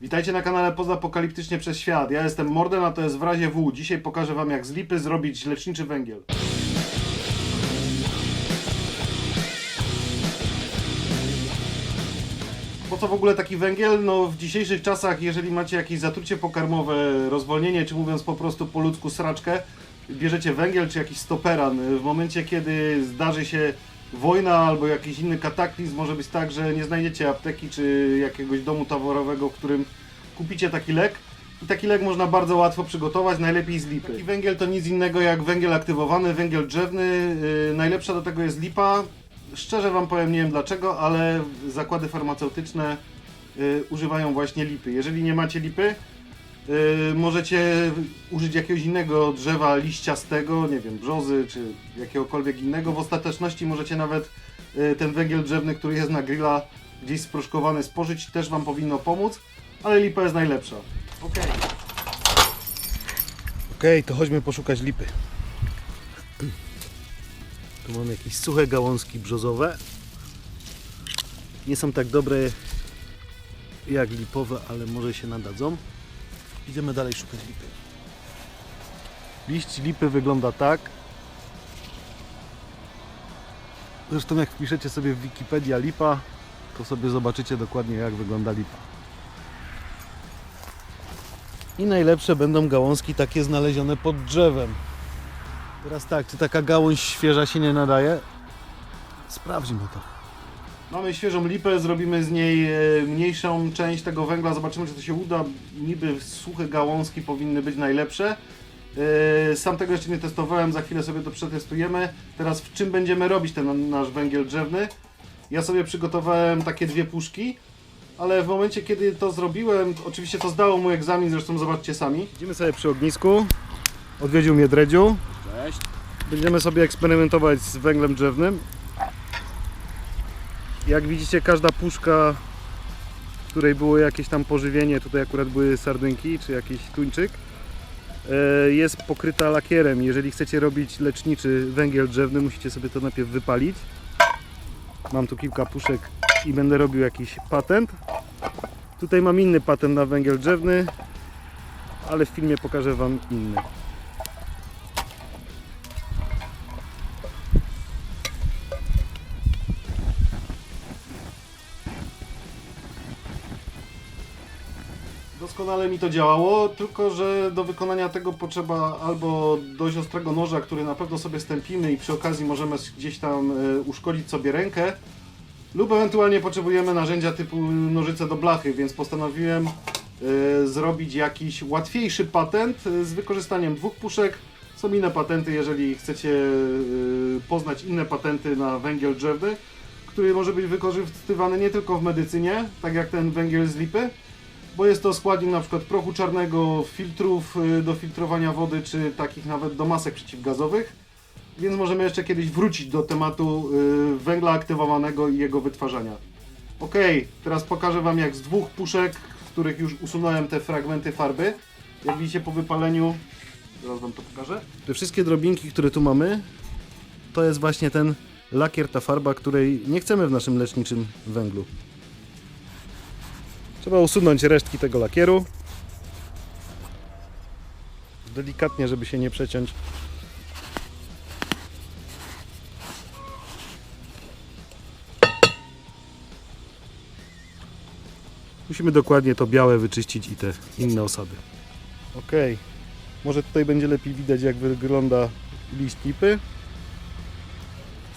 Witajcie na kanale Pozapokaliptycznie przez Świat. Ja jestem Morden, a to jest w razie W. Dzisiaj pokażę Wam jak z lipy zrobić leczniczy węgiel. Po co w ogóle taki węgiel? No w dzisiejszych czasach, jeżeli macie jakieś zatrucie pokarmowe, rozwolnienie, czy mówiąc po prostu po ludzku sraczkę, bierzecie węgiel czy jakiś stoperan. W momencie, kiedy zdarzy się wojna albo jakiś inny kataklizm, może być tak, że nie znajdziecie apteki czy jakiegoś domu taborowego, w którym kupicie taki lek. I taki lek można bardzo łatwo przygotować, najlepiej z lipy. Taki węgiel to nic innego jak węgiel aktywowany, węgiel drzewny. Yy, najlepsza do tego jest lipa. Szczerze Wam powiem, nie wiem dlaczego, ale zakłady farmaceutyczne yy, używają właśnie lipy. Jeżeli nie macie lipy, Yy, możecie użyć jakiegoś innego drzewa liściastego, nie wiem, brzozy czy jakiegokolwiek innego. W ostateczności możecie nawet yy, ten węgiel drzewny, który jest na grilla gdzieś sproszkowany spożyć, też Wam powinno pomóc, ale lipa jest najlepsza. Ok. Ok, to chodźmy poszukać lipy. Tu mamy jakieś suche gałązki brzozowe. Nie są tak dobre jak lipowe, ale może się nadadzą. Idziemy dalej szukać lipy. Liść lipy wygląda tak. Zresztą jak wpiszecie sobie w Wikipedia lipa, to sobie zobaczycie dokładnie jak wygląda lipa. I najlepsze będą gałązki takie znalezione pod drzewem. Teraz tak, czy taka gałąź świeża się nie nadaje? Sprawdźmy to. Mamy świeżą lipę, zrobimy z niej e, mniejszą część tego węgla, zobaczymy czy to się uda. Niby suche gałązki powinny być najlepsze. E, Sam tego jeszcze nie testowałem, za chwilę sobie to przetestujemy. Teraz w czym będziemy robić ten nasz węgiel drzewny? Ja sobie przygotowałem takie dwie puszki, ale w momencie kiedy to zrobiłem, oczywiście to zdało mój egzamin, zresztą zobaczcie sami. Idziemy sobie przy ognisku, odwiedził mnie Dredziu. Cześć. Będziemy sobie eksperymentować z węglem drzewnym. Jak widzicie, każda puszka, w której było jakieś tam pożywienie, tutaj akurat były sardynki czy jakiś tuńczyk, e, jest pokryta lakierem. Jeżeli chcecie robić leczniczy węgiel drzewny, musicie sobie to najpierw wypalić. Mam tu kilka puszek i będę robił jakiś patent. Tutaj mam inny patent na węgiel drzewny, ale w filmie pokażę Wam inny. Doskonale mi to działało, tylko że do wykonania tego potrzeba albo dość ostrego noża, który na pewno sobie stępimy i przy okazji możemy gdzieś tam e, uszkodzić sobie rękę, lub ewentualnie potrzebujemy narzędzia typu nożyce do blachy, więc postanowiłem e, zrobić jakiś łatwiejszy patent e, z wykorzystaniem dwóch puszek. Są inne patenty, jeżeli chcecie poznać inne patenty na węgiel drzewny, który może być wykorzystywany nie tylko w medycynie, tak jak ten węgiel z lipy, bo jest to składnik na przykład prochu czarnego, filtrów y, do filtrowania wody, czy takich nawet do masek przeciwgazowych. Więc możemy jeszcze kiedyś wrócić do tematu y, węgla aktywowanego i jego wytwarzania. Ok, teraz pokażę Wam jak z dwóch puszek, w których już usunąłem te fragmenty farby. Jak widzicie po wypaleniu, zaraz Wam to pokażę. Te wszystkie drobinki, które tu mamy, to jest właśnie ten lakier, ta farba, której nie chcemy w naszym leczniczym węglu. Trzeba usunąć resztki tego lakieru. Delikatnie, żeby się nie przeciąć. Musimy dokładnie to białe wyczyścić i te inne osady. Ok. Może tutaj będzie lepiej widać jak wygląda liść lipy.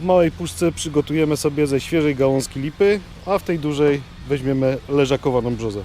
W małej puszce przygotujemy sobie ze świeżej gałązki lipy, a w tej dużej weźmiemy leżakowaną brzozę.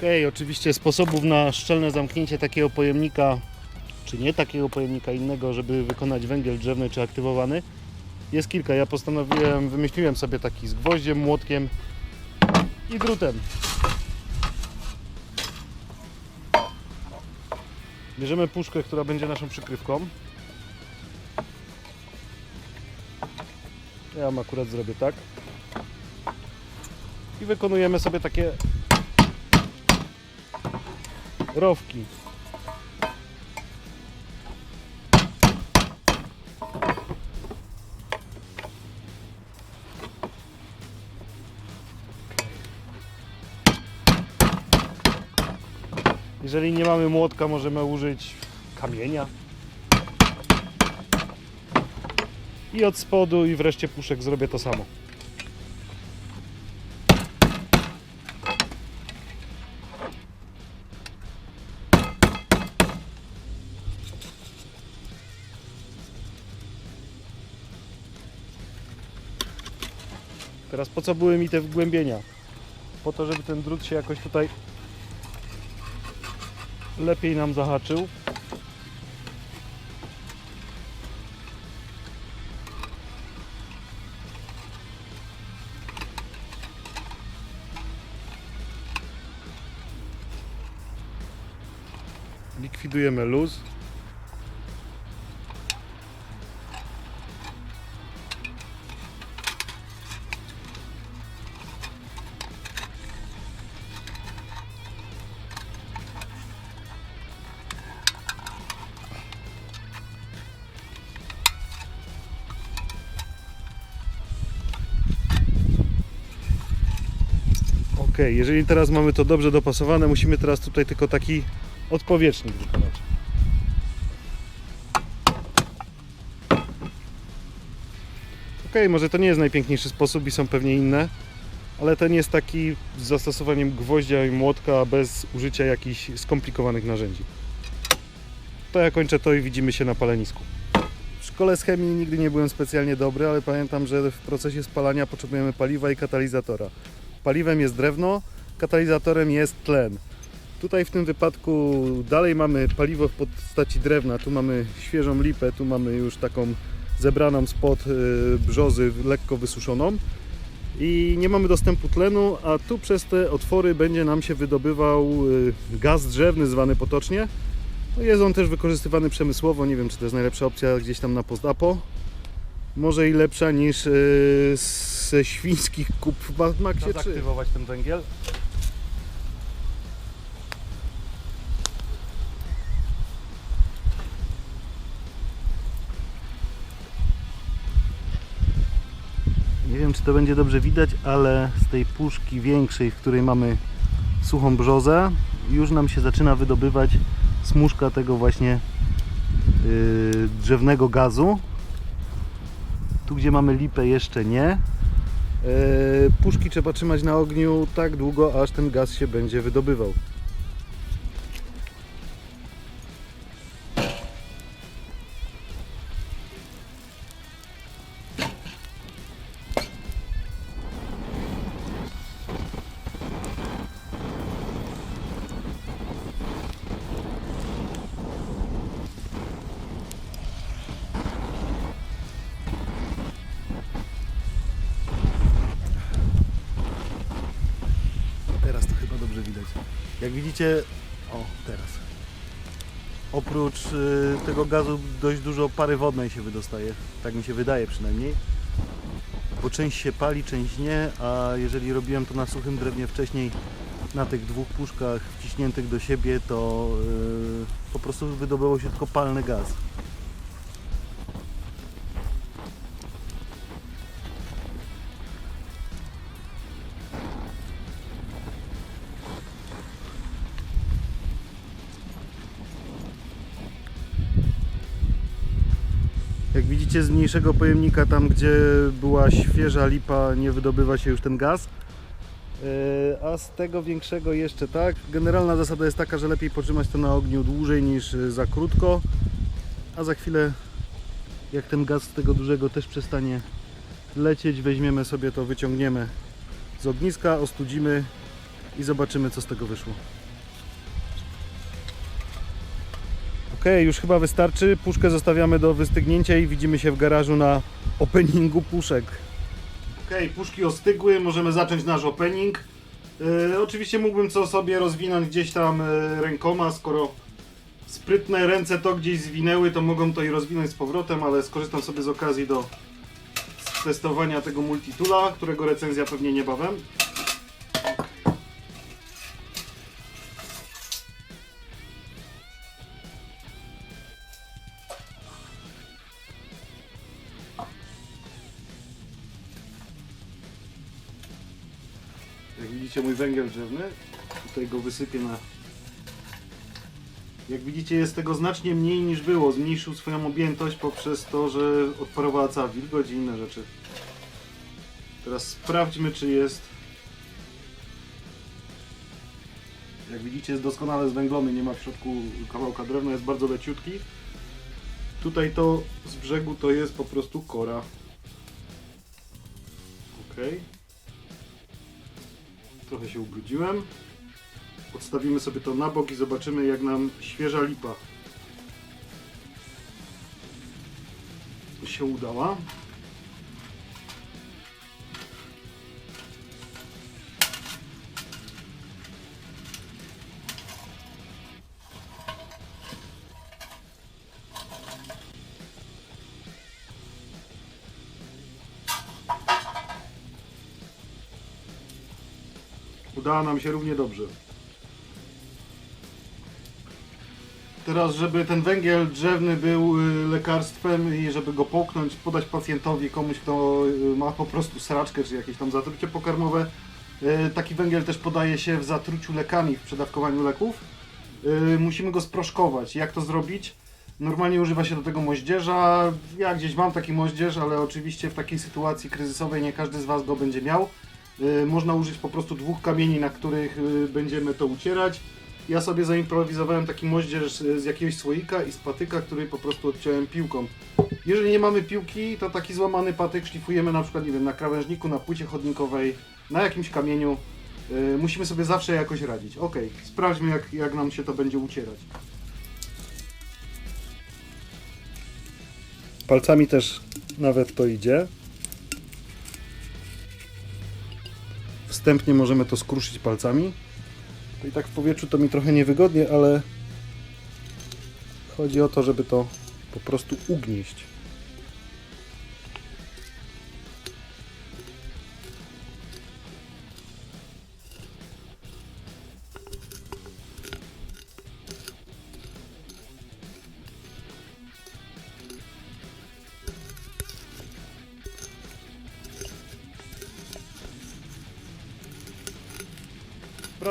Ok, oczywiście sposobów na szczelne zamknięcie takiego pojemnika, czy nie takiego pojemnika innego, żeby wykonać węgiel drzewny czy aktywowany, jest kilka. Ja postanowiłem, wymyśliłem sobie taki z gwoździem, młotkiem i drutem. Bierzemy puszkę, która będzie naszą przykrywką. Ja wam akurat zrobię tak. I wykonujemy sobie takie rowki. Jeżeli nie mamy młotka, możemy użyć kamienia. I od spodu i wreszcie puszek zrobię to samo. Teraz po co były mi te wgłębienia? Po to, żeby ten drut się jakoś tutaj lepiej nam zahaczył. Likwidujemy luz. Jeżeli teraz mamy to dobrze dopasowane, musimy teraz tutaj tylko taki odpowietrznik wykonać. Ok, może to nie jest najpiękniejszy sposób i są pewnie inne, ale ten jest taki z zastosowaniem gwoździa i młotka bez użycia jakichś skomplikowanych narzędzi. To ja kończę to i widzimy się na palenisku. W szkole z chemii nigdy nie byłem specjalnie dobry, ale pamiętam, że w procesie spalania potrzebujemy paliwa i katalizatora. Paliwem jest drewno, katalizatorem jest tlen. Tutaj w tym wypadku dalej mamy paliwo w postaci drewna, tu mamy świeżą lipę, tu mamy już taką zebraną spod y, brzozy, lekko wysuszoną i nie mamy dostępu tlenu, a tu przez te otwory będzie nam się wydobywał y, gaz drzewny zwany potocznie. No jest on też wykorzystywany przemysłowo, nie wiem czy to jest najlepsza opcja gdzieś tam na postapo. Może i lepsza niż y, ze świńskich kup w Mad Maxie 3. Zaktywować ten węgiel. Nie wiem, czy to będzie dobrze widać, ale z tej puszki większej, w której mamy suchą brzozę, już nam się zaczyna wydobywać smuszka tego właśnie yy, drzewnego gazu. Tu, gdzie mamy lipę, jeszcze nie. Yy, puszki trzeba trzymać na ogniu tak długo, aż ten gaz się będzie wydobywał. Jak widzicie, o teraz. Oprócz y, tego gazu dość dużo pary wodnej się wydostaje. Tak mi się wydaje przynajmniej. Bo część się pali, część nie, a jeżeli robiłem to na suchym drewnie wcześniej, na tych dwóch puszkach wciśniętych do siebie, to y, po prostu wydobyło się tylko palny gaz. Widzicie z mniejszego pojemnika, tam gdzie była świeża lipa, nie wydobywa się już ten gaz. Yy, A z tego większego jeszcze tak. Generalna zasada jest taka, że lepiej potrzymać to na ogniu dłużej niż yy, za krótko. A za chwilę, jak ten gaz z tego dużego też przestanie lecieć, weźmiemy sobie to, wyciągniemy z ogniska, ostudzimy i zobaczymy co z tego wyszło. Ok, już chyba wystarczy. Puszkę zostawiamy do wystygnięcia i widzimy się w garażu na openingu puszek. Ok, puszki ostygły, możemy zacząć nasz opening. Yy, oczywiście mógłbym to sobie rozwinąć gdzieś tam yy, rękoma, skoro sprytne ręce to gdzieś zwinęły, to mogą to i rozwinąć z powrotem, ale skorzystam sobie z okazji do testowania tego multitula, którego recenzja pewnie niebawem. Mój węgiel drzewny, tutaj go wysypię na... Jak widzicie jest tego znacznie mniej niż było, zmniejszył swoją objętość poprzez to, że odparowała cała wilgoć i inne rzeczy. Teraz sprawdźmy czy jest... Jak widzicie jest doskonale zwęglony, nie ma w środku kawałka drewna, jest bardzo leciutki. Tutaj to z brzegu to jest po prostu kora. Okej. Trochę się ubrudziłem. Odstawimy sobie to na bok i zobaczymy jak nam świeża lipa się udała. Udała nam się równie dobrze. Teraz, żeby ten węgiel drzewny był y, lekarstwem i żeby go połknąć, podać pacjentowi, komuś, kto y, ma po prostu sraczkę czy jakieś tam zatrucie pokarmowe, y, taki węgiel też podaje się w zatruciu lekami, w przedawkowaniu leków. Musimy go sproszkować. Jak to zrobić? Normalnie używa się do tego moździerza. Ja gdzieś mam taki moździerz, ale oczywiście w takiej sytuacji kryzysowej nie każdy z Was go będzie miał. Y, Można użyć po prostu dwóch kamieni, na których y, będziemy to ucierać. Ja sobie zaimprowizowałem taki moździerz z jakiegoś słoika i z patyka, który po prostu odciąłem piłką. Jeżeli nie mamy piłki, to taki złamany patyk szlifujemy na przykład, nie wiem, na krawężniku, na płycie chodnikowej, na jakimś kamieniu. Y, Musimy sobie zawsze jakoś radzić. Ok, sprawdźmy jak, jak nam się to będzie ucierać. Palcami też nawet to idzie. Wstępnie możemy to skruszyć palcami. I tak w powietrzu to mi trochę niewygodnie, ale chodzi o to, żeby to po prostu ugnieść.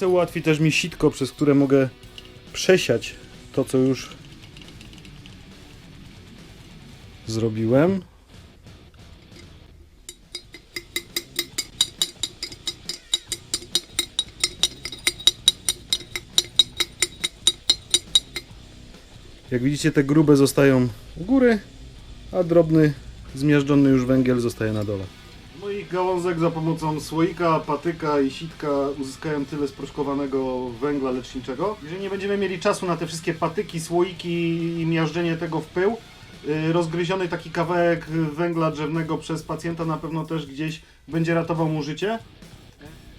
Pracę ułatwi też mi sitko, przez które mogę przesiać to, co już zrobiłem. Jak widzicie, te grube zostają u góry, a drobny, zmiażdżony już węgiel zostaje na dole. Gałązek za pomocą słoika, patyka i sitka uzyskałem tyle sproszkowanego węgla leczniczego. Jeżeli nie będziemy mieli czasu na te wszystkie patyki, słoiki i miażdżenie tego w pył, yy, rozgryziony taki kawałek węgla drzewnego przez pacjenta na pewno też gdzieś będzie ratował mu życie.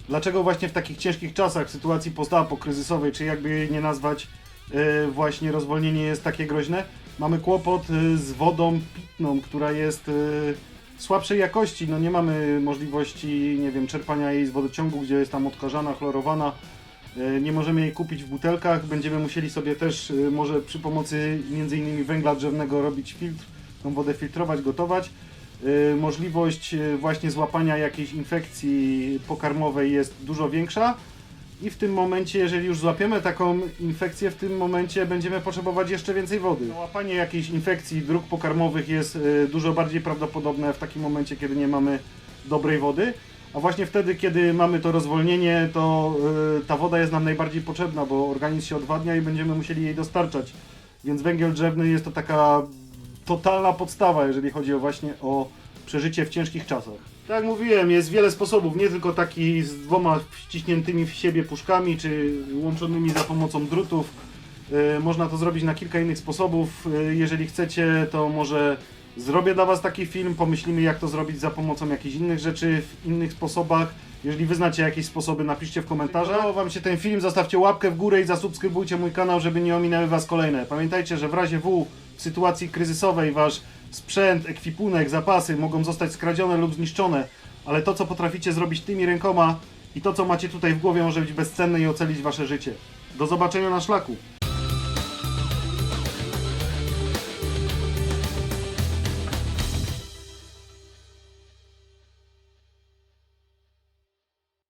Dlaczego właśnie w takich ciężkich czasach, w sytuacji postapokryzysowej, czy jakby jej nie nazwać, yy, właśnie rozwolnienie jest takie groźne? Mamy kłopot yy, z wodą pitną, która jest słabszej jakości. No nie mamy możliwości, nie wiem, czerpania jej z wodociągu, gdzie jest tam odkażana, chlorowana. Yy, Nie możemy jej kupić w butelkach. Będziemy musieli sobie też yy, może przy pomocy m.in. węgla drzewnego robić filtr, tą wodę filtrować, gotować. Yy, Możliwość właśnie złapania jakiejś infekcji pokarmowej jest dużo większa. I w tym momencie, jeżeli już złapiemy taką infekcję, w tym momencie będziemy potrzebować jeszcze więcej wody. Łapanie jakiejś infekcji dróg pokarmowych jest y, dużo bardziej prawdopodobne w takim momencie, kiedy nie mamy dobrej wody. A właśnie wtedy, kiedy mamy to rozwolnienie, to y, ta woda jest nam najbardziej potrzebna, bo organizm się odwadnia i będziemy musieli jej dostarczać. Więc węgiel drzewny jest to taka totalna podstawa, jeżeli chodzi o właśnie o przeżycie w ciężkich czasach. Tak jak mówiłem, jest wiele sposobów, nie tylko taki z dwoma wciśniętymi w siebie puszkami, czy łączonymi za pomocą drutów. Yy, Można to zrobić na kilka innych sposobów. Yy, Jeżeli chcecie, to może zrobię dla Was taki film, pomyślimy jak to zrobić za pomocą jakichś innych rzeczy, w innych sposobach. Jeżeli wy znacie jakieś sposoby, napiszcie w komentarzach. Podobał Wam się ten film, zostawcie łapkę w górę i zasubskrybujcie mój kanał, żeby nie ominęły Was kolejne. Pamiętajcie, że w razie W w sytuacji kryzysowej wasz sprzęt, ekwipunek, zapasy mogą zostać skradzione lub zniszczone, ale to, co potraficie zrobić tymi rękoma i to, co macie tutaj w głowie, może być bezcenne i ocalić wasze życie. Do zobaczenia na szlaku.